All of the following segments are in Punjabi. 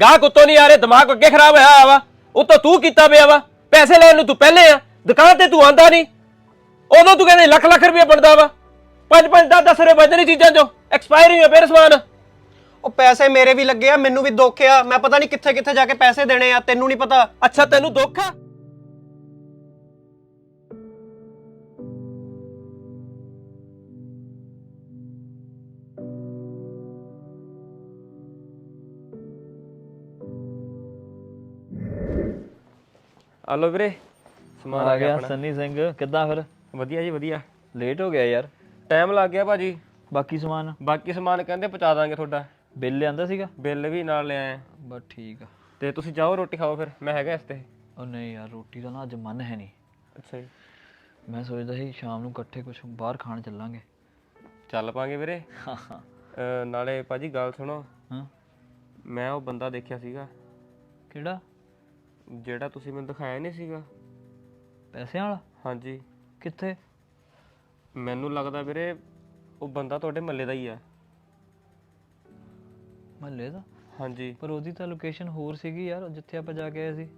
ਗਾਹਕ ਉੱਤੋਂ ਨਹੀਂ ਆ ਰਹੇ ਦਿਮਾਗ ਅੱਗੇ ਖਰਾਬ ਹੋਇਆ ਵਾ। ਉੱਤੋਂ ਤੂੰ ਕੀਤਾ ਪਿਆ ਵਾ। ਪੈਸੇ ਲੈਣ ਨੂੰ ਤੂੰ ਪਹਿਲੇ ਆ। ਦੁਕਾਨ ਤੇ ਤੂੰ ਆਂਦਾ ਨਹੀਂ। ਉਦੋਂ ਤੂੰ ਕਹਿੰਦੇ ਲੱਖ ਲੱਖ ਰੁਪਏ ਬਣਦਾ ਵਾ। ਪੰਜ ਪੰਜ 10 10 ਰੁਪਏ ਬਚਦੇ ਚੀਜ਼ਾਂ ਚੋਂ। ਐਕਸਪਾਇਰੀ ਆ ਫਿਰ ਸਮਾਨ। ਉਹ ਪੈਸੇ ਮੇਰੇ ਵੀ ਲੱਗੇ ਆ ਮੈਨੂੰ ਵੀ ਦੁੱਖ ਆ। ਮੈਂ ਪਤਾ ਨਹੀਂ ਕਿੱਥੇ ਕਿੱਥੇ ਜਾ ਕੇ ਪੈਸੇ ਦੇਣੇ ਆ ਤੈਨੂੰ ਨਹੀਂ ਪਤਾ। ਅੱਛਾ ਤੈਨੂੰ ਦੁੱਖ ਆ? ਆਲੋ ਵੀਰੇ ਸਮਾਨ ਆ ਗਿਆ ਸੰਨੀ ਸਿੰਘ ਕਿੱਦਾਂ ਫਿਰ? ਵਧੀਆ ਜੀ ਵਧੀਆ। ਲੇਟ ਹੋ ਗਿਆ ਯਾਰ। ਟਾਈਮ ਲੱਗ ਗਿਆ ਭਾਜੀ। ਬਾਕੀ ਸਮਾਨ? ਬਾਕੀ ਸਮਾਨ ਕਹਿੰਦੇ ਪਹੁੰਚਾ ਦਾਂਗੇ ਤੁਹਾਡਾ। ਬਿੱਲ ਲਿਆਂਦਾ ਸੀਗਾ? ਬਿੱਲ ਵੀ ਨਾਲ ਲਿਆਏ ਆ ਬਸ ਠੀਕ ਆ। ਤੇ ਤੁਸੀਂ ਜਾਓ ਰੋਟੀ ਖਾਓ ਫਿਰ। ਮੈਂ ਹੈਗਾ ਇਸ ਤੇ। ਉਹ ਨਹੀਂ ਯਾਰ ਰੋਟੀ ਦਾ ਨਾ ਅੱਜ ਮਨ ਹੈ ਨਹੀਂ। ਅੱਛਾ ਜੀ। ਮੈਂ ਸੋਚਦਾ ਸੀ ਸ਼ਾਮ ਨੂੰ ਇਕੱਠੇ ਕੁਝ ਬਾਹਰ ਖਾਣ ਚੱਲਾਂਗੇ। ਚੱਲ ਪਾਂਗੇ ਵੀਰੇ। ਹਾਂ ਹਾਂ। ਅਹ ਨਾਲੇ ਭਾਜੀ ਗੱਲ ਸੁਣੋ। ਹਾਂ। ਮੈਂ ਉਹ ਬੰਦਾ ਦੇਖਿਆ ਸੀਗਾ। ਕਿਹੜਾ? ਜਿਹੜਾ ਤੁਸੀਂ ਮੈਨੂੰ ਦਿਖਾਇਆ ਨਹੀਂ ਸੀਗਾ। ਪੈਸਿਆਂ ਵਾਲਾ? ਹਾਂਜੀ। ਕਿੱਥੇ? ਮੈਨੂੰ ਲੱਗਦਾ ਵੀਰੇ ਉਹ ਬੰਦਾ ਤੁਹਾਡੇ ਮੱਲੇ ਦਾ ਹੀ ਆ। ਮਹੱਲੇ ਦਾ? ਹਾਂਜੀ। ਪਰ ਉਹਦੀ ਤਾਂ ਲੋਕੇਸ਼ਨ ਹੋਰ ਸੀਗੀ ਯਾਰ ਜਿੱਥੇ ਆਪਾਂ ਜਾ ਕੇ ਆਏ ਸੀ।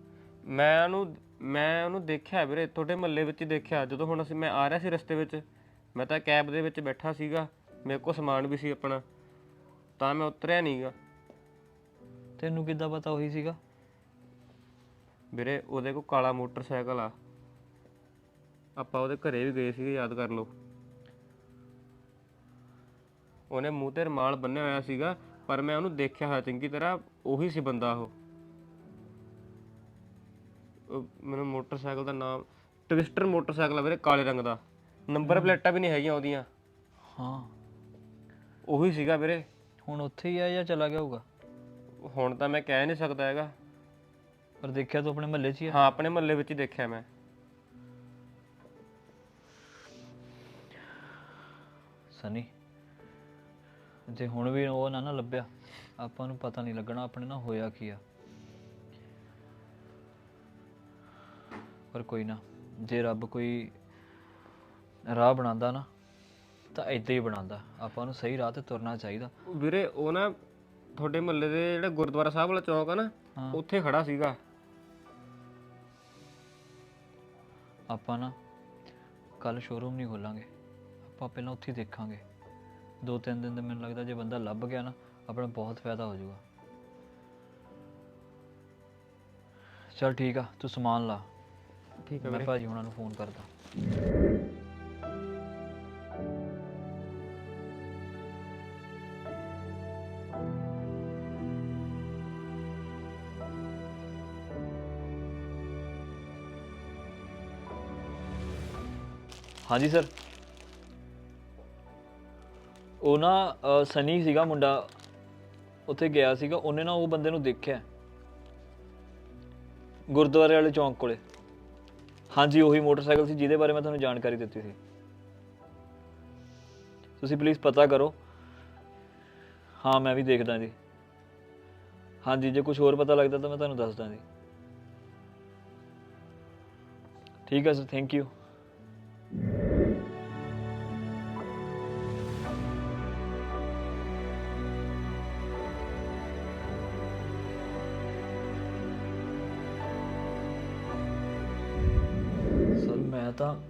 ਮੈਂ ਉਹਨੂੰ ਮੈਂ ਉਹਨੂੰ ਦੇਖਿਆ ਵੀਰੇ ਤੁਹਾਡੇ ਮੱਲੇ ਵਿੱਚ ਹੀ ਦੇਖਿਆ। ਜਦੋਂ ਹੁਣ ਅਸੀਂ ਮੈਂ ਆ ਰਿਹਾ ਸੀ ਰਸਤੇ ਵਿੱਚ ਮੈਂ ਤਾਂ ਕੈਬ ਦੇ ਵਿੱਚ ਬੈਠਾ ਸੀਗਾ। ਮੇਰੇ ਕੋਲ ਸਮਾਨ ਵੀ ਸੀ ਆਪਣਾ। ਤਾਂ ਮੈਂ ਉਤਰਿਆ ਨਹੀਂਗਾ ਤੈਨੂੰ ਕਿੱਦਾਂ ਪਤਾ ਉਹੀ ਸੀਗਾ? ਵੀਰੇ ਉਹਦੇ ਕੋਲ ਕਾਲਾ ਮੋਟਰਸਾਈਕਲ ਆ। ਆਪਾਂ ਉਹਦੇ ਘਰੇ ਵੀ ਗਏ ਸੀਗੇ ਯਾਦ ਕਰ ਲਓ। ਉਹਨੇ ਮੂੰਹ ਤੇ ਰਮਾਲ ਬੰਨਿਆ ਹੋਇਆ ਸੀਗਾ ਪਰ ਮੈਂ ਉਹਨੂੰ ਦੇਖਿਆ ਹੋਇਆ ਚੰਗੀ ਤਰ੍ਹਾਂ ਉਹੀ ਸੀ ਬੰਦਾ ਉਹ। ਉਹ ਮੈਨੂੰ ਮੋਟਰਸਾਈਕਲ ਦਾ ਨਾਮ ਟਵਿਸਟਰ ਮੋਟਰਸਾਈਕਲ ਆ ਵੀਰੇ ਕਾਲੇ ਰੰਗ ਦਾ। ਨੰਬਰ ਪਲੇਟਾਂ ਵੀ ਨਹੀਂ ਹੈਗੀਆਂ ਉਹਦੀਆਂ। ਹਾਂ। ਉਹੀ ਸੀਗਾ ਵੀਰੇ। ਹੁਣ ਉੱਥੇ ਹੀ ਆ ਜਾਂ ਚਲਾ ਗਿਆ ਹੋਊਗਾ? ਹੁਣ ਤਾਂ ਮੈਂ ਕਹਿ ਨਹੀਂ ਸਕਦਾ ਹੈਗਾ। ਪਰ ਦੇਖਿਆ ਤੂੰ ਆਪਣੇ ਮਹੱਲੇ 'ਚ ਹੀ ਆ? ਹਾਂ ਆਪਣੇ ਮਹੱਲੇ ਵਿੱਚ ਹੀ ਦੇਖਿਆ ਮੈਂ। ਸਨੀ ਜੇ ਹੁਣ ਵੀ ਉਹ ਨਾ ਨਾ ਲੱਭਿਆ ਆਪਾਂ ਨੂੰ ਪਤਾ ਨਹੀਂ ਲੱਗਣਾ ਆਪਣੇ ਨਾਲ ਹੋਇਆ ਕੀ ਆ। ਪਰ ਕੋਈ ਨਾ ਜੇ ਰੱਬ ਕੋਈ ਰਾਹ ਬਣਾਉਂਦਾ ਨਾ ਤਾਂ ਏਦਾਂ ਹੀ ਬਣਾਉਂਦਾ। ਆਪਾਂ ਨੂੰ ਸਹੀ ਰਾਹ ਤੇ ਤੁਰਨਾ ਚਾਹੀਦਾ। ਵੀਰੇ ਉਹ ਨਾ ਤੁਹਾਡੇ ਮਹੱਲੇ ਦੇ ਜਿਹੜਾ ਗੁਰਦੁਆਰਾ ਸਾਹਿਬ ਵਾਲਾ ਚੌਕ ਆ ਨਾ। ਉੱਥੇ ਖੜਾ ਸੀਗਾ। ਆਪਾਂ ਨਾ ਕੱਲ ਸ਼ੋਰੂਮ ਨਹੀਂ ਖੋਲਾਂਗੇ। ਆਪਾਂ ਪਹਿਲਾਂ ਉੱਥੇ ਹੀ ਦੇਖਾਂਗੇ। ਦੋ ਤਿੰਨ ਦਿਨ ਤੇ ਮੈਨੂੰ ਲੱਗਦਾ ਜੇ ਬੰਦਾ ਲੱਭ ਗਿਆ ਨਾ ਆਪਣਾ ਬਹੁਤ ਫਾਇਦਾ ਹੋ ਜਾਊਗਾ। ਚਲ ਠੀਕ ਆ ਤੂੰ ਸਮਾਨ ਲਾ। ਠੀਕ ਮੈਂ ਭਾਜੀ ਉਹਨਾਂ ਨੂੰ ਫੋਨ ਕਰਦਾ। ਹਾਂਜੀ ਸਰ ਉਹ ਨਾ ਅ, ਸਨੀ ਸੀਗਾ ਮੁੰਡਾ। ਉੱਥੇ ਗਿਆ ਸੀਗਾ। ਉਹਨੇ ਨਾ ਉਹ ਬੰਦੇ ਨੂੰ ਦੇਖਿਆ। ਗੁਰਦੁਆਰੇ ਵਾਲੇ ਚੌਂਕ ਕੋਲੇ। ਹਾਂਜੀ ਉਹੀ ਮੋਟਰਸਾਈਕਲ ਸੀ ਜਿਹਦੇ ਬਾਰੇ ਮੈਂ ਤੁਹਾਨੂੰ ਜਾਣਕਾਰੀ ਦਿੱਤੀ ਸੀ। ਤੁਸੀਂ ਪਲੀਜ਼ ਪਤਾ ਕਰੋ। ਹਾਂ ਮੈਂ ਵੀ ਦੇਖਦਾ ਜੀ। ਹਾਂਜੀ ਜੇ ਕੁਝ ਹੋਰ ਪਤਾ ਲੱਗਦਾ ਤਾਂ ਮੈਂ ਤੁਹਾਨੂੰ ਦੱਸਦਾ ਜੀ। ਠੀਕ ਹੈ ਸਰ ਥੈਂਕ ਯੂ ਮੈਂ ਤਾਂ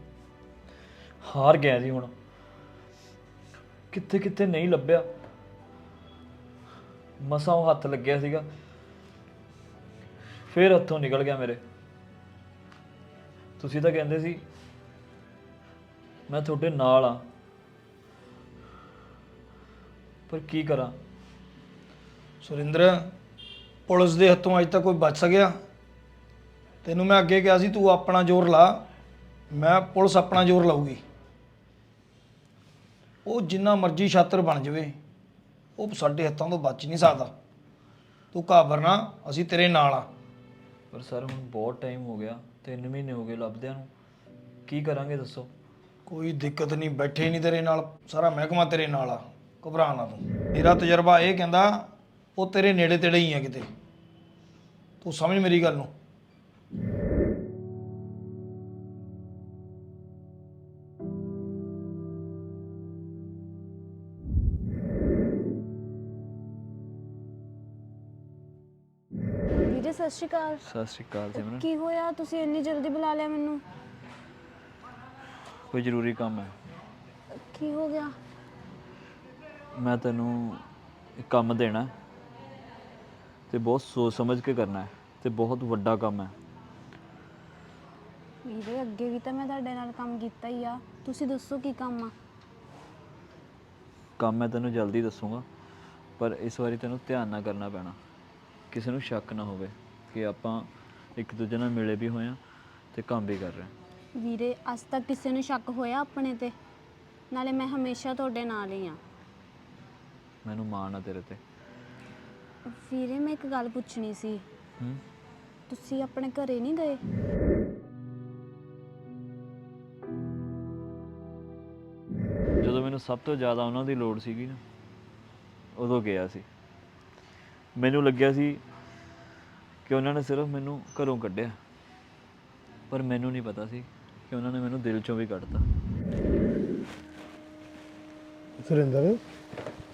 ਹਾਰ ਗਿਆ ਜੀ ਹੁਣ। ਕਿੱਥੇ ਕਿੱਥੇ ਨਹੀਂ ਲੱਭਿਆ। ਮਸਾਂ ਉਹ ਹੱਥ ਲੱਗਿਆ ਸੀਗਾ। ਫਿਰ ਹੱਥੋਂ ਨਿਕਲ ਗਿਆ ਮੇਰੇ। ਤੁਸੀਂ ਤਾਂ ਕਹਿੰਦੇ ਸੀ, ਮੈਂ ਤੁਹਾਡੇ ਨਾਲ ਆ ਪਰ ਕੀ ਕਰਾਂ? ਸੁਰਿੰਦਰ, ਪੁਲਿਸ ਦੇ ਹੱਥੋਂ ਅੱਜ ਤੱਕ ਕੋਈ ਬਚ ਸਕਿਆ? ਤੈਨੂੰ ਮੈਂ ਅੱਗੇ ਕਿਹਾ ਸੀ, ਤੂੰ ਆਪਣਾ ਜ਼ੋਰ ਲਾ। ਮੈਂ ਪੁਲਿਸ ਆਪਣਾ ਜ਼ੋਰ ਲਾਊਗੀ। ਉਹ ਜਿੰਨਾ ਮਰਜ਼ੀ ਛਾਤਰ ਬਣ ਜਾਵੇ ਉਹ ਸਾਡੇ ਹੱਥਾਂ ਤੋਂ ਬਚ ਨਹੀਂ ਸਕਦਾ। ਤੂੰ ਘਾਬਰ ਨਾ ਅਸੀਂ ਤੇਰੇ ਨਾਲ ਆ। ਪਰ ਸਰ ਹੁਣ ਬਹੁਤ ਟਾਈਮ ਹੋ ਗਿਆ 3 ਮਹੀਨੇ ਹੋ ਗਏ ਲੱਭਦਿਆਂ ਨੂੰ। ਕੀ ਕਰਾਂਗੇ ਦੱਸੋ? ਕੋਈ ਦਿੱਕਤ ਨਹੀਂ ਬੈਠੇ ਨਹੀਂ ਤੇਰੇ ਨਾਲ ਸਾਰਾ ਮਹਿਕਮਾ ਤੇਰੇ ਨਾਲ ਆ। ਘਬਰਾ ਨਾ ਤੂੰ। ਮੇਰਾ ਤਜਰਬਾ ਇਹ ਕਹਿੰਦਾ ਉਹ ਤੇਰੇ ਨੇੜੇ ਤੇੜੇ ਹੀ ਆ ਕਿਤੇ। ਤੂੰ ਸਮਝ ਮੇਰੀ ਗੱਲ ਨੂੰ। ਸਤਿ ਸ਼੍ਰੀ ਅਕਾਲ। ਸਤਿ ਸ਼੍ਰੀ ਅਕਾਲ ਸਿਮਰਨ ਕੀ ਹੋਇਆ? ਤੁਸੀਂ ਇੰਨੀ ਜਲਦੀ ਬੁਲਾ ਲਿਆ ਮੈਨੂੰ। ਕੋਈ ਜ਼ਰੂਰੀ ਕੰਮ ਹੈ। ਕੀ ਹੋ ਗਿਆ? ਮੈਂ ਤੈਨੂੰ ਇੱਕ ਕੰਮ ਦੇਣਾ ਹੈ ਤੇ ਬਹੁਤ ਸੋਚ ਸਮਝ ਕੇ ਕਰਨਾ ਹੈ ਤੇ ਬਹੁਤ ਵੱਡਾ ਕੰਮ ਹੈ। ਵੀਰੇ ਅੱਗੇ ਵੀ ਤਾਂ ਮੈਂ ਤੁਹਾਡੇ ਨਾਲ ਕੰਮ ਕੀਤਾ ਹੀ ਆ। ਤੁਸੀਂ ਦੱਸੋ ਕੀ ਕੰਮ ਆ? ਕੰਮ ਮੈਂ ਤੈਨੂੰ ਜਲਦੀ ਦੱਸੂਗਾ ਪਰ ਇਸ ਵਾਰੀ ਤੈਨੂੰ ਧਿਆਨ ਨਾਲ ਕਰਨਾ ਪੈਣਾ। ਕਿਸੇ ਨੂੰ ਸ਼ੱਕ ਨਾ ਹੋਵੇ। ਕਿ ਆਪਾਂ ਇੱਕ ਦੂਜੇ ਨਾਲ ਮਿਲੇ ਵੀ ਹੋਏ ਤੇ ਕੰਮ ਵੀ ਕਰ ਰਹੇ ਹਾਂ। ਵੀਰੇ ਅੱਜ ਤੱਕ ਕਿਸੇ ਨੂੰ ਸ਼ੱਕ ਹੋਇਆ ਆਪਣੇ ਤੇ? ਨਾਲੇ ਮੈਂ ਹਮੇਸ਼ਾ ਤੁਹਾਡੇ ਨਾਲ ਹੀ ਆ ਮੈਨੂੰ ਮਾਣ ਆ ਤੇਰੇ ਤੇ। ਵੀਰੇ ਮੈਂ ਇੱਕ ਗੱਲ ਪੁੱਛਣੀ ਸੀ। ਹੂੰ? ਤੁਸੀਂ ਆਪਣੇ ਘਰੇ ਨਹੀਂ ਗਏ? ਜਦੋਂ ਮੈਨੂੰ ਸਭ ਤੋਂ ਜ਼ਿਆਦਾ ਉਹਨਾਂ ਦੀ ਲੋੜ ਸੀਗੀ ਨਾ ਉਦੋਂ ਗਿਆ ਸੀ। ਮੈਨੂੰ ਲੱਗਿਆ ਸੀ ਕਿ ਉਹਨਾਂ ਨੇ ਸਿਰਫ ਮੈਨੂੰ ਘਰੋਂ ਕੱਢਿਆ। ਪਰ ਮੈਨੂੰ ਨਹੀਂ ਪਤਾ ਸੀ ਕਿ ਉਹਨਾਂ ਨੇ ਮੈਨੂੰ ਦਿਲ ਚੋਂ ਵੀ ਕੱਢਤਾ। ਸੁਰਿੰਦਰ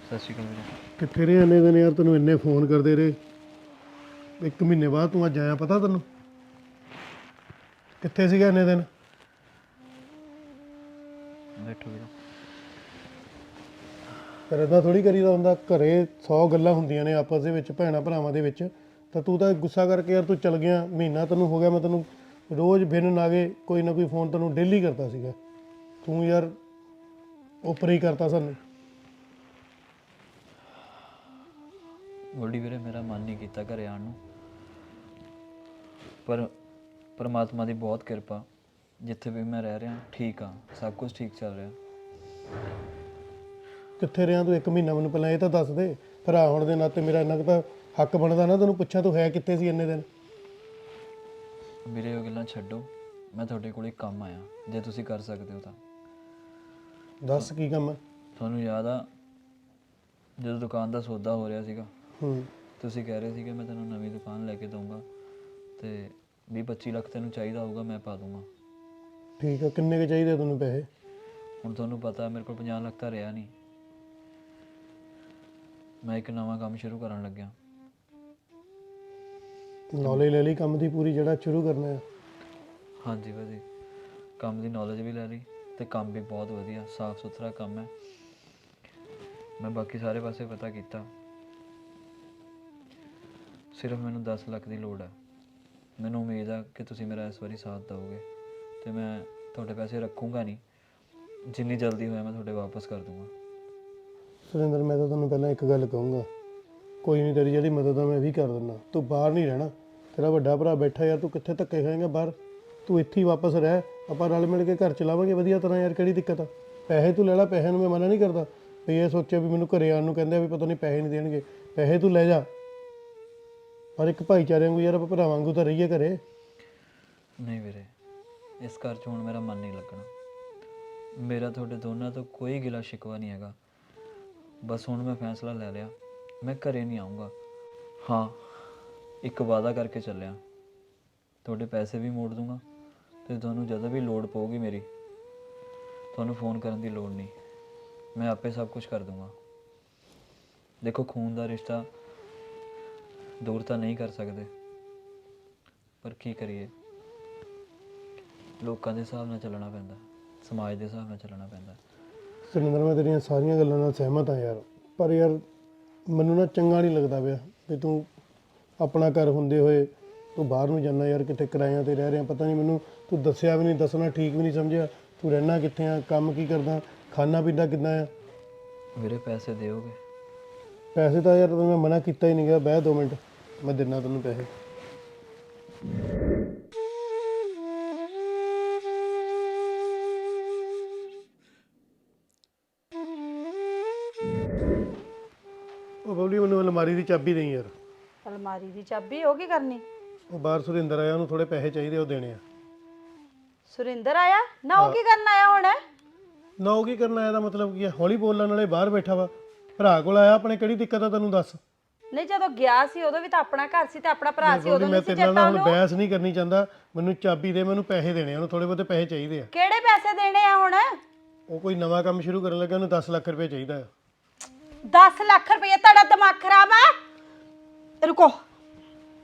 ਸਤਿ ਸ਼੍ਰੀ ਅਕਾਲ ਵੀਰੇ। ਕਿੱਥੇ ਰਹੇ? ਇੰਨੇ ਦਿਨ ਯਾਰ ਤੈਨੂੰ ਇੰਨੇ ਫੋਨ ਕਰਦੇ ਰਹੇ। ਇੱਕ ਮਹੀਨੇ ਬਾਅਦ ਤੂੰ ਅੱਜ ਆਇਆ ਪਤਾ ਤੈਨੂੰ? ਕਿੱਥੇ ਸੀਗਾ ਇੰਨੇ ਦਿਨ? ਬੈਠੋ ਵੀਰੇ। ਏਦਾਂ ਥੋੜੀ ਕਰੀਦਾ ਹੁੰਦਾ ਘਰੇ 100 ਗੱਲਾਂ ਹੁੰਦੀਆਂ ਨੇ ਆਪਸ ਦੇ ਵਿੱਚ ਭੈਣਾ ਭਰਾਵਾਂ ਦੇ ਵਿੱਚ। ਤਾਂ ਤੂੰ ਤਾਂ ਗੁੱਸਾ ਕਰਕੇ ਯਾਰ ਤੂੰ ਚਲ ਗਿਆ ਮਹੀਨਾ ਤੈਨੂੰ ਹੋ ਗਿਆ ਮੈਂ ਤੈਨੂੰ ਰੋਜ਼ ਬਿਨ ਨਾਗੇ ਕੋਈ ਨਾ ਕੋਈ ਫੋਨ ਤੈਨੂੰ ਡੇਲੀ ਕਰਦਾ ਸੀਗਾ। ਤੂੰ ਯਾਰ ਉੱਪਰ ਹੀ ਕਰਤਾ ਸਾਨੂੰ। ਗੋਲਡੀ ਵੀਰੇ ਮੇਰਾ ਮਨ ਨਹੀਂ ਕੀਤਾ ਘਰੇ ਆਉਣ ਨੂੰ। ਪਰ ਪਰਮਾਤਮਾ ਦੀ ਬਹੁਤ ਕਿਰਪਾ ਜਿੱਥੇ ਵੀ ਮੈਂ ਰਹਿ ਰਿਹਾ ਠੀਕ ਆ ਸਭ ਕੁਝ ਠੀਕ ਚੱਲ ਰਿਹਾ। ਕਿੱਥੇ ਰਿਆਂ ਤੂੰ ਇੱਕ ਮਹੀਨਾ? ਮੈਨੂੰ ਪਹਿਲਾਂ ਇਹ ਤਾਂ ਦੱਸ ਦੇ। ਭਰਾ ਹੋਣ ਦੇ ਨਾਤੇ ਮੇਰਾ ਇੰਨਾ ਕੁ ਤਾਂ ਹੱਕ ਬਣਦਾ ਨਾ ਤੈਨੂੰ ਪੁੱਛਾਂ ਤੂੰ ਹੈ ਕਿੱਥੇ ਸੀ ਇੰਨੇ ਦਿਨ? ਵੀਰੇ ਉਹ ਗੱਲਾਂ ਛੱਡੋ। ਮੈਂ ਤੁਹਾਡੇ ਕੋਲ ਇੱਕ ਕੰਮ ਆਇਆ। ਜੇ ਤੁਸੀਂ ਕਰ ਸਕਦੇ ਹੋ ਤਾਂ। ਦੱਸ ਕੀ ਕੰਮ ਹੈ ਤੁਹਾਨੂੰ ਯਾਦ ਆ ਜਦੋਂ ਦੁਕਾਨ ਦਾ ਸੌਦਾ ਹੋ ਰਿਹਾ ਸੀਗਾ ਹੂੰ। ਤੁਸੀਂ ਕਹਿ ਰਹੇ ਸੀਗੇ ਮੈਂ ਤੈਨੂੰ ਨਵੀਂ ਦੁਕਾਨ ਲੈ ਕੇ ਦਊਂਗਾ ਤੇ 20 25 ਲੱਖ ਤੈਨੂੰ ਚਾਹੀਦਾ ਹੋਊਗਾ ਮੈਂ ਪਾ ਦੂੰਗਾ ਠੀਕ ਆ ਕਿੰਨੇ ਕੁ ਚਾਹੀਦੇ ਤੁਹਾਨੂੰ ਪੈਸੇ? ਹੁਣ ਤੁਹਾਨੂੰ ਪਤਾ ਮੇਰੇ ਕੋਲ 50 ਲੱਖ ਤਾਂ ਰਿਹਾ ਨਹੀਂ। ਮੈਂ ਇੱਕ ਨਵਾਂ ਕੰਮ ਸ਼ੁਰੂ ਕਰਨ ਲੱਗਿਆ। ਨੌਲੇਜ ਲੈ ਲਈ ਕੰਮ ਦੀ ਪੂਰੀ ਜਿਹੜਾ ਸ਼ੁਰੂ ਕਰਨਾ ਹੈ। ਹਾਂਜੀ ਭਾਜੀ ਕੰਮ ਦੀ ਨੌਲੇਜ ਵੀ ਲੈ ਲਈ ਤੇ ਕੰਮ ਵੀ ਬਹੁਤ ਵਧੀਆ ਸਾਫ਼ ਸੁਥਰਾ ਕੰਮ ਹੈ। ਮੈਂ ਬਾਕੀ ਸਾਰੇ ਪਾਸੇ ਪਤਾ ਕੀਤਾ। ਸਿਰਫ ਮੈਨੂੰ 10 ਲੱਖ ਦੀ ਲੋੜ ਹੈ। ਮੈਨੂੰ ਉਮੀਦ ਆ ਕਿ ਤੁਸੀਂ ਮੇਰਾ ਇਸ ਵਾਰੀ ਸਾਥ ਦਿਓਗੇ ਤੇ ਮੈਂ ਤੁਹਾਡੇ ਪੈਸੇ ਰੱਖੂੰਗਾ ਨਹੀਂ। ਜਿੰਨੀ ਜਲਦੀ ਹੋਇਆ ਮੈਂ ਤੁਹਾਡੇ ਵਾਪਸ ਕਰ ਦੂੰਗਾ। ਸੁਰਿੰਦਰ ਮੈਂ ਤਾਂ ਤੁਹਾਨੂੰ ਪਹਿਲਾਂ ਇੱਕ ਗੱਲ ਕਹੂੰਗਾ। ਕੋਈ ਨਹੀਂ ਤੇਰੀ ਜਿਹੜੀ ਮਦਦ ਆ ਮੈਂ ਵੀ ਕਰ ਦਿੰਦਾ। ਤੂੰ ਬਾਹਰ ਨਹੀਂ ਰਹਿਣਾ। ਤੇਰਾ ਵੱਡਾ ਭਰਾ ਬੈਠਾ ਯਾਰ, ਤੂੰ ਕਿੱਥੇ ਧੱਕੇ ਖਾਏਂਗਾ ਬਾਹਰ? ਤੂੰ ਇੱਥੇ ਹੀ ਵਾਪਸ ਰਹਿ। ਆਪਾਂ ਰਲ ਮਿਲ ਕੇ ਘਰ ਚਲਾਵਾਂਗੇ ਵਧੀਆ ਤਰ੍ਹਾਂ ਯਾਰ, ਕਿਹੜੀ ਦਿੱਕਤ ਆ? ਪੈਸੇ ਤੂੰ ਲੈ ਲੈ ਪੈਸੇ ਨੂੰ ਮੈਂ ਮਨਾ ਨਹੀਂ ਕਰਦਾ। ਵੀ ਇਹ ਸੋਚਿਆ ਵੀ ਮੈਨੂੰ ਘਰੇ ਆਉਣ ਨੂੰ ਕਹਿੰਦੇ ਆ ਵੀ ਪਤਾ ਨਹੀਂ ਪੈਸੇ ਨਹੀਂ ਦੇਣਗੇ। ਪੈਸੇ ਤੂੰ ਲੈ ਜਾ। ਪਰ ਇੱਕ ਭਾਈਚਾਰੇ ਵਾਂਗੂ ਯਾਰ ਆਪਾਂ ਭਰਾਵਾਂ ਵਾਂਗੂ ਤਾਂ ਰਹੀਏ ਘਰੇ। ਨਹੀਂ ਵੀਰੇ, ਇਸ ਘਰ 'ਚ ਹੁਣ ਮੇਰਾ ਮਨ ਨਹੀਂ ਲੱਗਣਾ। ਮੇਰਾ ਤੁਹਾਡੇ ਦੋਨਾਂ ਤੋਂ ਕੋਈ ਗਿਲਾ ਸ਼ਿਕਵਾ ਨਹੀਂ ਹੈਗਾ। ਬਸ ਹੁਣ ਮੈਂ ਫੈਸਲਾ ਲੈ ਲਿਆ। ਮੈਂ ਘਰੇ ਨਹੀਂ ਆਉਂਗਾ ਹਾਂ, ਇੱਕ ਵਾਅਦਾ ਕਰਕੇ ਚੱਲਿਆ। ਤੁਹਾਡੇ ਪੈਸੇ ਵੀ ਮੋੜ ਦੂੰਗਾ ਤੇ ਤੁਹਾਨੂੰ ਜਦੋਂ ਵੀ ਲੋੜ ਪਊਗੀ ਮੇਰੀ, ਤੁਹਾਨੂੰ ਫੋਨ ਕਰਨ ਦੀ ਲੋੜ ਨਹੀਂ। ਮੈਂ ਆਪੇ ਸਭ ਕੁਝ ਕਰ ਦੂੰਗਾ। ਦੇਖੋ, ਖੂਨ ਦਾ ਰਿਸ਼ਤਾ ਦੂਰ ਤਾਂ ਨਹੀਂ ਕਰ ਸਕਦੇ। ਪਰ ਕੀ ਕਰੀਏ? ਲੋਕਾਂ ਦੇ ਹਿਸਾਬ ਨਾਲ ਚੱਲਣਾ ਪੈਂਦਾ, ਸਮਾਜ ਦੇ ਹਿਸਾਬ ਨਾਲ ਚੱਲਣਾ ਪੈਂਦਾ। ਸੁਰਿੰਦਰ, ਮੈਂ ਤੇਰੀਆਂ ਸਾਰੀਆਂ ਗੱਲਾਂ ਨਾਲ ਸਹਿਮਤ ਹਾਂ ਯਾਰ। ਪਰ ਯਾਰ ਮੈਨੂੰ ਨਾ ਚੰਗਾ ਨਹੀਂ ਲੱਗਦਾ ਪਿਆ ਵੀ ਤੂੰ ਆਪਣਾ ਘਰ ਹੁੰਦੇ ਹੋਏ ਤੂੰ ਬਾਹਰ ਨੂੰ ਜਾਂਦਾ ਯਾਰ ਕਿਤੇ ਕਿਰਾਇਆਂ ਤੇ ਰਹਿ ਰਿਹਾ ਪਤਾ ਨਹੀਂ ਮੈਨੂੰ ਤੂੰ ਦੱਸਿਆ ਵੀ ਨਹੀਂ ਦੱਸਣਾ ਠੀਕ ਵੀ ਨਹੀਂ ਸਮਝਿਆ। ਤੂੰ ਰਹਿਣਾ ਕਿੱਥੇ ਆ ਕੰਮ ਕੀ ਕਰਦਾ ਖਾਣਾ ਪੀਂਦਾ ਕਿੱਦਾਂ ਆ? ਵੀਰੇ ਪੈਸੇ ਦਿਓਗੇ? ਪੈਸੇ ਤਾਂ ਯਾਰ ਤੈਨੂੰ ਮੈਂ ਮਨਾ ਕੀਤਾ ਹੀ ਨਹੀਂ ਗਿਆ ਬਹਿ ਦੋ ਮਿੰਟ ਮੈਂ ਦਿੰਦਾ ਤੈਨੂੰ ਪੈਸੇ। ਬਬਲੀ ਮੈਨੂੰ ਅਲਮਾਰੀ ਦੀ ਚਾਬੀ ਦੇਈ ਯਾਰ। ਅਲਮਾਰੀ ਦੀ ਚਾਬੀ ਉਹ ਕੀ ਕਰਨੀ? ਉਹ ਬਾਹਰ ਸੁਰਿੰਦਰ ਆਇਆ ਉਹਨੂੰ ਥੋੜੇ ਪੈਸੇ ਚਾਹੀਦੇ ਉਹ ਦੇਣੇ ਆ। ਸੁਰਿੰਦਰ ਆਇਆ? ਨਾ ਉਹ ਕੀ ਕਰਨ ਆਇਆ ਹੁਣ? ਨਾ ਉਹ ਕੀ ਕਰਨਾ ਇਹਦਾ ਮਤਲਬ ਕੀ ਹੈ ਹੌਲੀ ਬੋਲਣ ਵਾਲੇ ਬਾਹਰ ਬੈਠਾ ਵਾ। ਭਰਾ ਕੋਲ ਆਇਆ ਆਪਣੇ ਕਿਹੜੀ ਦਿੱਕਤ ਆ ਤੈਨੂੰ ਦੱਸ? ਨਹੀਂ ਜਦੋਂ ਗਿਆ ਸੀ ਉਦੋਂ ਵੀ ਤਾਂ ਆਪਣਾ ਘਰ ਸੀ ਤੇ ਆਪਣਾ ਭਰਾ ਸੀ ਉਦੋਂ ਮੈਂ ਨਹੀਂ ਸੀ ਤੇਰੇ ਚੇਤਾ ਹੁਣ ਉਹਨੂੰ? ਬਹਿਸ ਨਹੀਂ ਕਰਨੀ ਚਾਹੁੰਦਾ। ਮੈਨੂੰ ਚਾਬੀ ਦੇ ਮੈਨੂੰ ਪੈਸੇ ਦੇਣੇ ਆ, ਉਹਨੂੰ ਥੋੜੇ ਬਹੁਤੇ ਪੈਸੇ ਚਾਹੀਦੇ ਆ। ਕਿਹੜੇ ਪੈਸੇ ਦੇਣੇ ਆ ਹੁਣ? ਉਹ ਕੋਈ ਨਵਾਂ ਕੰਮ ਸ਼ੁਰੂ ਕਰਨ ਲੱਗਾ ਉਹਨੂੰ 10 ਲੱਖ ਰੁਪਏ ਚਾਹੀਦਾ ਆ। 10 ਲੱਖ ਰੁਪਏ ਤੁਹਾਡਾ ਦਿਮਾਗ ਖਰਾਬ ਆ। ਰੁਕੋ।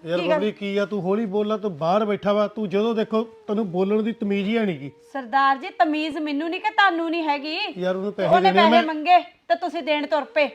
ਯਾਰ ਬਬਲੀ ਕੀ ਆ? ਤੂੰ ਹੌਲੀ ਬੋਲਣਾ ਤੂੰ ਬਾਹਰ ਬੈਠਾ ਵਾ। ਤੂੰ ਜਦੋਂ ਦੇਖੋ ਤੈਨੂੰ ਬੋਲਣ ਦੀ ਤਮੀਜ਼ ਹੀ ਨਹੀਂ ਗੀ ਸਰਦਾਰ ਜੀ ਤਮੀਜ਼ ਮੈਨੂੰ ਨਹੀਂ ਕਿ ਤੁਹਾਨੂੰ ਨਹੀਂ ਹੈਗੀ। ਯਾਰ ਉਹਨੂੰ ਪੈਸੇ ਉਹਨੇ ਦੇਣੇ ਪੈਸੇ ਮੈਂ ਮੰਗੇ ਤੇ ਤੁਸੀਂ ਦੇਣ ਤੁਰ ਪਏ।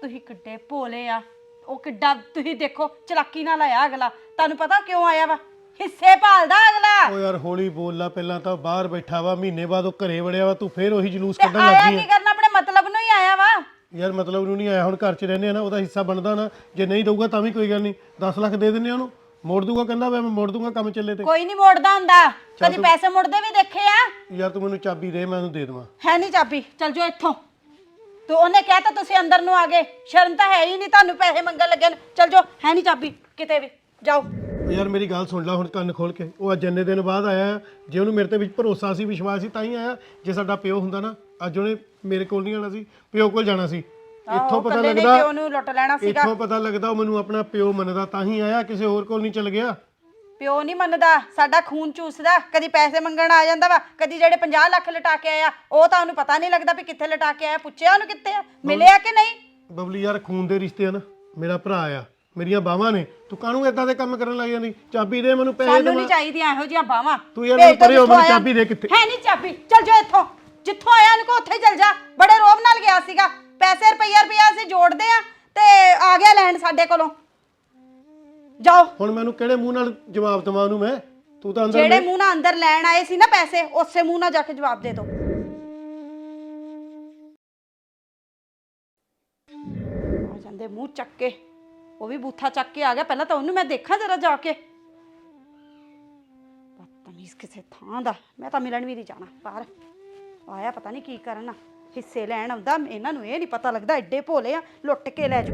ਤੁਸੀਂ ਕਿੱਡੇ ਭੋਲੇ ਆ। ਉਹ ਕਿੱਡਾ ਤੁਸੀਂ ਦੇਖੋ ਚਲਾਕੀ ਨਾਲ ਆਇਆ ਅਗਲਾ। ਤੁਹਾਨੂੰ ਪਤਾ ਕਿਉਂ ਆਇਆ ਵਾ? ਹਿੱਸੇ ਭਾਲਦਾ ਅਗਲਾ। ਓ ਯਾਰ ਹੌਲੀ ਬੋਲ ਲਾ ਪਹਿਲਾਂ ਤਾਂ ਬਾਹਰ ਬੈਠਾ ਵਾ ਮਹੀਨੇ ਬਾਅਦ ਉਹ ਘਰੇ ਵੜਿਆ ਵਾ ਤੂੰ ਫੇਰ ਉਹੀ ਜਲੂਸ ਤੇ ਕੱਢਣ ਆਇਆ ਲੱਗੀ ਕੀ ਕਰਨਾ ਆਪਣੇ ਮਤਲਬ ਨੂੰ ਹੀ ਆਇਆ ਵਾ ਯਾਰ ਮਤਲਬ ਨੂੰ ਨਹੀਂ ਆਇਆ ਹੁਣ ਘਰ 'ਚ ਰਹਿੰਦੇ ਆ ਨਾ ਉਹਦਾ ਹਿੱਸਾ ਬਣਦਾ ਨਾ ਜੇ ਨਹੀਂ ਦਊਗਾ ਤਾਂ ਵੀ ਕੋਈ ਗੱਲ ਨਹੀਂ। 10 ਲੱਖ ਦੇ ਦਿੰਨੇ ਆ ਉਹਨੂੰ। ਮੋੜ ਦੂਗਾ ਕਹਿੰਦਾ ਵੇ ਮੈਂ ਮੋੜ ਦੂੰਗਾ ਕੰਮ ਚੱਲੇ ਤੇ। ਕੋਈ ਨਹੀਂ ਮੋੜਦਾ ਹੁੰਦਾ। ਕਦੀ ਪੈਸੇ ਮੁੜਦੇ ਵੀ ਦੇਖੇ ਆ। ਯਾਰ ਤੂੰ ਮੈਨੂੰ ਚਾਬੀ ਦੇ ਮੈਂ ਉਹਨੂੰ ਦੇ ਦੇਵਾਂ। ਹੈ ਨਹੀਂ ਚਾਬੀ ਚਲ ਜਾਓ ਇੱਥੋਂ। ਤੇ ਉਹਨੇ ਕਹਿਤਾ ਤੁਸੀਂ ਅੰਦਰ ਨੂੰ ਆ ਗਏ। ਸ਼ਰਮ ਤਾਂ ਹੈ ਹੀ ਨਹੀਂ ਤੁਹਾਨੂੰ ਪੈਸੇ ਮੰਗਣ ਲੱਗੇ ਨੇ। ਚਲ ਜਾਓ ਹੈ ਨਹੀਂ ਚਾਬੀ ਕਿਤੇ ਵੀ। ਜਾਓ। ਯਾਰ ਮੇਰੀ ਗੱਲ ਸੁਣ ਲੈ ਹੁਣ ਕੰਨ ਖੋਲ ਕੇ। ਉਹ ਅੱਜ ਇੰਨੇ ਦਿਨ ਬਾਅਦ ਆਇਆ। ਜੇ ਉਹਨੂੰ ਮੇਰੇ ਤੇ ਵਿੱਚ ਭਰੋਸਾ ਸੀ ਵਿਸ਼ਵਾਸ ਸੀ ਤਾਂ ਹੀ ਆਇਆ। ਜੇ ਸਾਡਾ ਪਿਓ ਹੁੰਦਾ ਨਾ ਅੱਜ ਉਹਨੇ ਮੇਰੇ ਕੋਲ ਨਹੀਂ ਆਣਾ ਸੀ ਪਿਓ ਕੋਲ ਜਾਣਾ ਸੀ। ਇੱਥੋਂ ਪਤਾ ਨੇ ਲੱਗਦਾ ਪਿਓ ਨੂੰ ਲੁੱਟ ਲੈਣਾ ਸੀਗਾ? ਇੱਥੋਂ ਪਤਾ ਲੱਗਦਾ ਉਹ ਮੈਨੂੰ ਆਪਣਾ ਪਿਓ ਮੰਨਦਾ ਤਾਂ ਹੀ ਆਇਆ ਕਿਸੇ ਹੋਰ ਕੋਲ ਨਹੀਂ ਚਲ ਗਿਆ। ਪਿਓ ਨਹੀਂ ਮੰਨਦਾ ਸਾਡਾ ਖੂਨ ਚੂਸਦਾ ਕਦੀ ਪੈਸੇ ਮੰਗਣ ਆ ਜਾਂਦਾ ਵਾ ਕਦੀ ਜਿਹੜੇ 50 ਲੱਖ ਲਟਾ ਕੇ ਆਇਆ ਉਹ ਤਾਂ ਉਹਨੂੰ ਪਤਾ ਨਹੀਂ ਲੱਗਦਾ ਵੀ ਕਿੱਥੇ ਲਟਾ ਕੇ ਆਇਆ ਪੁੱਛਿਆ ਉਹਨੂੰ ਕਿੱਥੇ ਆ? ਮਿਲਿਆ ਕਿ ਨਹੀਂ? ਬਬਲੀ ਯਾਰ ਖੂਨ ਦੇ ਰਿਸ਼ਤੇ ਆ ਨਾ ਮੇਰਾ ਭਰਾ ਆ। ਮੇਰੀਆਂ ਬਾਹਾਂ ਨੇ। ਤੂੰ ਕਾਹਨੂੰ ਏਦਾਂ ਦੇ ਕੰਮ ਕਰਨ ਲੱਗ ਜਾਂਦੀ? ਚਾਬੀ ਦੇ ਮੈਨੂੰ ਪੈਸੇ ਸਾਨੂੰ ਦੇ ਨਹੀਂ ਚਾਹੀਦੀਆਂ ਇਹੋ ਜਿਹੀਆਂ ਬਾਵਾਂ ਤੂੰ ਯਾਰ ਮੈਨੂੰ ਪਰੇ ਹੋ, ਮੈਨੂੰ ਚਾਬੀ ਦੇ ਕਿੱਥੇ? ਹੈ ਨਹੀਂ ਚਾਬੀ। ਚਲ ਜਾ ਇੱਥੋਂ। ਜਿੱਥੋਂ ਆਇਆ ਕੋ ਉੱਥੇ ਚਲ ਜਾ। ਬੜੇ ਰੋਬ ਨਾਲ ਗਿਆ ਸੀਗਾ। ਪੈਸੇ ਰੁਪਈਆ ਰੁਪਈਆ ਅਸੀਂ ਜੋੜਦੇ ਆ ਤੇ ਆ ਗਿਆ ਲੈਣ ਸਾਡੇ ਕੋਲੋਂ। ਜਾਓ। ਹੁਣ ਮੈਨੂੰ ਕਿਹੜੇ ਮੂੰਹ ਨਾਲ ਜਵਾਬ ਦੇਵਾਂ ਉਹਨੂੰ ਮੈਂ? ਤੂੰ ਤਾਂ ਅੰਦਰ ਜਿਹੜੇ ਮੂੰਹ ਨਾਲ ਅੰਦਰ ਲੈਣ ਆਏ ਸੀ ਨਾ ਪੈਸੇ ਉਸੇ ਮੂੰਹ ਨਾਲ ਜਾ ਕੇ ਜਵਾਬ ਦੇ ਦਿਓ ਆ ਜਾਂਦੇ ਮੂੰਹ ਚੱਕ ਕੇ। ਉਹ ਵੀ ਬੂਥਾ ਚੱਕ ਕੇ ਆ ਗਿਆ। ਪਹਿਲਾਂ ਤਾਂ ਉਹਨੂੰ ਮੈਂ ਦੇਖਾਂ ਜਰਾ ਜਾ ਕੇ। ਬਦਤਮੀਜ਼ ਕਿਸੇ ਥਾਂ ਦਾ। ਮੈਂ ਤਾਂ ਮਿਲਣ ਵੀ ਨਹੀਂ ਜਾਣਾ ਬਾਹਰ। ਆਇਆ ਪਤਾ ਨਹੀਂ ਕੀ ਕਰਨ ਹਿੱਸੇ ਲੈਣ ਆਉਂਦਾ। ਇਹਨਾਂ ਨੂੰ ਇਹ ਨਹੀਂ ਪਤਾ ਲੱਗਦਾ। ਐਡੇ ਭੋਲੇ ਆ। ਲੁੱਟ ਕੇ ਲੈ ਜਾ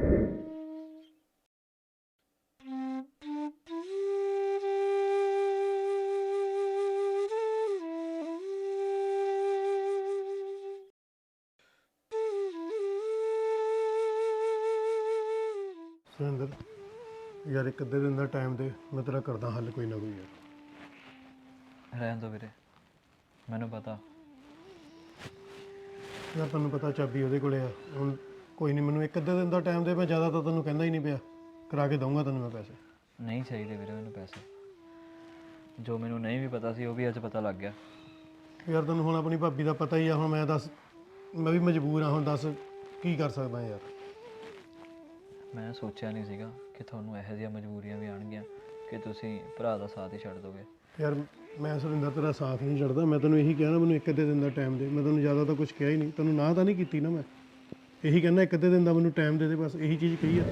ਸੁਰਿੰਦਰ ਯਾਰ ਇੱਕ ਅੱਧੇ ਦਿਨ ਦਾ ਟਾਈਮ ਦੇ ਮੈਂ ਤੇਰਾ ਕਰਦਾ ਹੱਲ ਕੋਈ ਨਾ ਕੋਈ ਯਾਰ। ਰਹਿਣ ਦੋ ਵੀਰੇ। ਮੈਨੂੰ ਪਤਾ। ਯਾਰ ਤੈਨੂੰ ਪਤਾ ਚਾਬੀ ਉਹਦੇ ਕੋਲੇ ਆ। ਹੁਣ ਕੋਈ ਨਹੀਂ ਮੈਨੂੰ ਇੱਕ ਅੱਧੇ ਦਿਨ ਦਾ ਟਾਈਮ ਦੇ ਮੈਂ ਜ਼ਿਆਦਾ ਤਾਂ ਤੈਨੂੰ ਕਹਿੰਦਾ ਹੀ ਨਹੀਂ ਪਿਆ। ਕਰਾ ਕੇ ਦਊਂਗਾ ਤੈਨੂੰ ਮੈਂ ਪੈਸੇ। ਨਹੀਂ ਚਾਹੀਦੇ ਵੀਰੇ ਮੈਨੂੰ ਪੈਸੇ। ਜੋ ਮੈਨੂੰ ਨਹੀਂ ਵੀ ਪਤਾ ਸੀ ਉਹ ਵੀ ਅੱਜ ਪਤਾ ਲੱਗ ਗਿਆ। ਯਾਰ ਤੈਨੂੰ ਹੁਣ ਆਪਣੀ ਭਾਬੀ ਦਾ ਪਤਾ ਹੀ ਆ ਹੁਣ ਮੈਂ ਦੱਸ ਮੈਂ ਵੀ ਮਜਬੂਰ ਆ ਹੁਣ ਦੱਸ ਕੀ ਕਰ ਸਕਦਾ ਯਾਰ। ਮੈਂ ਸੋਚਿਆ ਨਹੀਂ ਸੀਗਾ ਕਿ ਤੁਹਾਨੂੰ ਇਹੋ ਜਿਹੀਆਂ ਮਜਬੂਰੀਆਂ ਵੀ ਆਣਗੀਆਂ ਕਿ ਤੁਸੀਂ ਭਰਾ ਦਾ ਸਾਥ ਹੀ ਛੱਡ ਦੋਗੇ। ਯਾਰ, ਮੈਂ ਸੁਰਿੰਦਰ ਤੇਰਾ ਸਾਥ ਨਹੀਂ ਛੱਡਦਾ। ਮੈਂ ਤੈਨੂੰ ਇਹੀ ਕਿਹਾ ਨਾ ਮੈਨੂੰ ਇੱਕ ਅੱਧੇ ਦਿਨ ਦਾ ਟਾਈਮ ਦੇ। ਮੈਂ ਤੈਨੂੰ ਜ਼ਿਆਦਾ ਤਾਂ ਕੁਝ ਕਿਹਾ ਹੀ ਨਹੀਂ। ਤੈਨੂੰ ਨਾ ਤਾਂ ਨਹੀਂ ਕੀਤੀ ਨਾ ਮੈਂ। ਇਹੀ ਕਹਿੰਦਾ ਇੱਕ ਅੱਧੇ ਦਿਨ ਦਾ ਮੈਨੂੰ ਟਾਈਮ ਦੇ ਦੇ, ਬਸ ਇਹੀ ਚੀਜ਼ ਕਹੀ ਆ।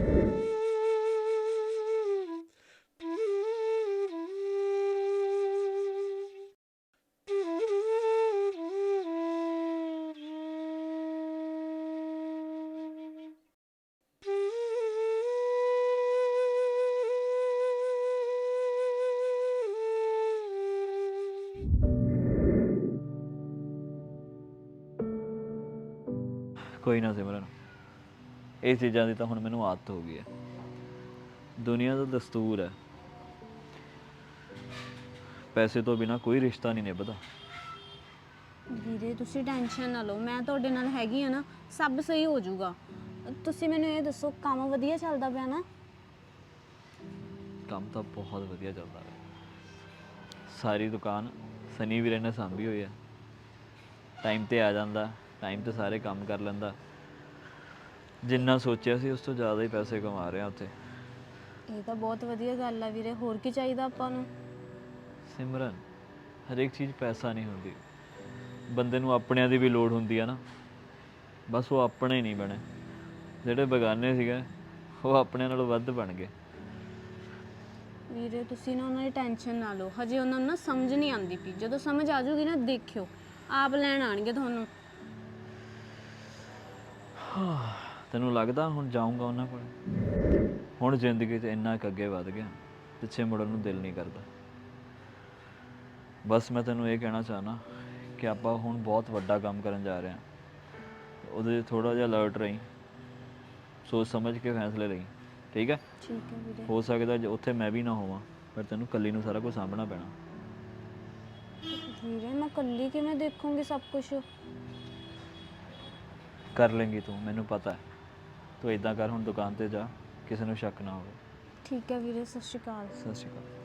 ਇਹ ਚੀਜ਼ਾਂ ਦੀ ਤਾਂ ਹੁਣ ਮੈਨੂੰ ਆਦਤ ਹੋ ਗਈ ਹੈ। ਦੁਨੀਆ ਦਾ ਦਸਤੂਰ ਹੈ। ਪੈਸੇ ਤੋਂ ਬਿਨਾ ਕੋਈ ਰਿਸ਼ਤਾ ਨਹੀਂ ਨਿਭਦਾ। ਵੀਰੇ ਤੁਸੀਂ ਟੈਨਸ਼ਨ ਨਾ ਲਓ। ਮੈਂ ਤੁਹਾਡੇ ਨਾਲ ਹੈਗੀ ਆ ਨਾ ਸਭ ਸਹੀ ਹੋ ਜਾਊਗਾ। ਤੁਸੀਂ ਮੈਨੂੰ ਇਹ ਦੱਸੋ ਕੰਮ ਵਧੀਆ ਚੱਲਦਾ ਪਿਆ ਨਾ? ਕੰਮ ਤਾਂ ਬਹੁਤ ਵਧੀਆ ਚੱਲਦਾ ਹੈ ਸਾਰੀ ਦੁਕਾਨ ਸਨੀ ਵੀਰੇ ਨੇ ਸਾਂਭੀ ਹੋਈ ਹੈ। ਟਾਈਮ ਤੇ ਆ ਜਾਂਦਾ ਟਾਈਮ ਤੇ ਸਾਰੇ ਕੰਮ ਕਰ ਲੈਂਦਾ। ਜਿੰਨਾ ਸੋਚਿਆ ਸੀ ਉਸ ਤੋਂ ਜ਼ਿਆਦਾ ਹੀ ਪੈਸੇ ਕਮਾ ਰਿਹਾ ਉੱਥੇ। ਇਹ ਤਾਂ ਬਹੁਤ ਵਧੀਆ ਗੱਲ ਆ ਵੀਰੇ ਹੋਰ ਕੀ ਚਾਹੀਦਾ ਆਪਾਂ ਨੂੰ? ਸਿਮਰਨ ਹਰੇਕ ਚੀਜ਼ ਪੈਸਾ ਨਹੀਂ ਹੁੰਦੀ। ਬੰਦੇ ਨੂੰ ਆਪਣਿਆਂ ਦੀ ਵੀ ਲੋੜ ਹੁੰਦੀ ਆ ਨਾ। ਬਸ ਉਹ ਆਪਣੇ ਨਹੀਂ ਬਣੇ। ਜਿਹੜੇ ਬਗਾਨੇ ਸੀਗੇ ਉਹ ਆਪਣਿਆਂ ਨਾਲੋਂ ਵੱਧ ਬਣ ਗਏ। ਵੀਰੇ ਤੁਸੀਂ ਨਾ ਉਹਨਾਂ ਦੀ ਟੈਨਸ਼ਨ ਨਾ ਲਓ। ਹਜੇ ਉਹਨਾਂ ਨੂੰ ਨਾ ਸਮਝ ਨਹੀਂ ਆਉਂਦੀ ਪਈ। ਜਦੋਂ ਸਮਝ ਆ ਜਾਊਗੀ ਨਾ ਦੇਖਿਓ। ਆਪ ਲੈਣ ਆਣਗੇ ਤੁਹਾਨੂੰ। ਤੈਨੂੰ ਲੱਗਦਾ ਹੁਣ ਜਾਊਂਗਾ ਉਹਨਾਂ ਕੋਲ? ਹੁਣ ਜ਼ਿੰਦਗੀ 'ਚ ਇੰਨਾ ਕੁ ਅੱਗੇ ਵੱਧ ਗਿਆ ਪਿੱਛੇ ਮੁੜਨ ਨੂੰ ਦਿਲ ਨਹੀਂ ਕਰਦਾ। ਬਸ ਮੈਂ ਤੈਨੂੰ ਇਹ ਕਹਿਣਾ ਚਾਹਨਾ ਕਿ ਆਪਾਂ ਹੁਣ ਬਹੁਤ ਵੱਡਾ ਕੰਮ ਕਰਨ ਜਾ ਰਹੇ ਹਾਂ। ਉਹਦੇ ਥੋੜਾ ਜਿਹਾ ਅਲਰਟ ਰਹੀਂ ਸੋਚ ਸਮਝ ਕੇ ਫੈਸਲੇ ਲਈ ਠੀਕ ਹੈ? ਠੀਕ ਹੈ ਵੀਰੇ। ਹੋ ਸਕਦਾ ਜੇ ਉੱਥੇ ਮੈਂ ਵੀ ਨਾ ਹੋਵਾਂ ਪਰ ਤੈਨੂੰ ਕੱਲੀ ਨੂੰ ਸਾਰਾ ਕੁਝ ਸਾਂਭਣਾ ਪੈਣਾ। ਵੀਰੇ ਮੈਂ ਇਕੱਲੀ ਕਿਵੇਂ ਦੇਖੂੰਗੀ ਸਭ ਕੁਝ ਕਰ ਲੇਂਗੀ ਤੂੰ ਮੈਨੂੰ ਪਤਾ ਹੈ। ਤੂੰ ਇਦਾਂ ਕਰ ਹੁਣ ਦੁਕਾਨ ਤੇ ਜਾ ਕਿਸੇ ਨੂੰ ਸ਼ੱਕ ਨਾ ਹੋਵੇ। ਠੀਕ ਹੈ ਵੀਰੇ ਸਤਿ ਸ਼੍ਰੀ ਅਕਾਲ। ਸਤਿ ਸ਼੍ਰੀ ਅਕਾਲ।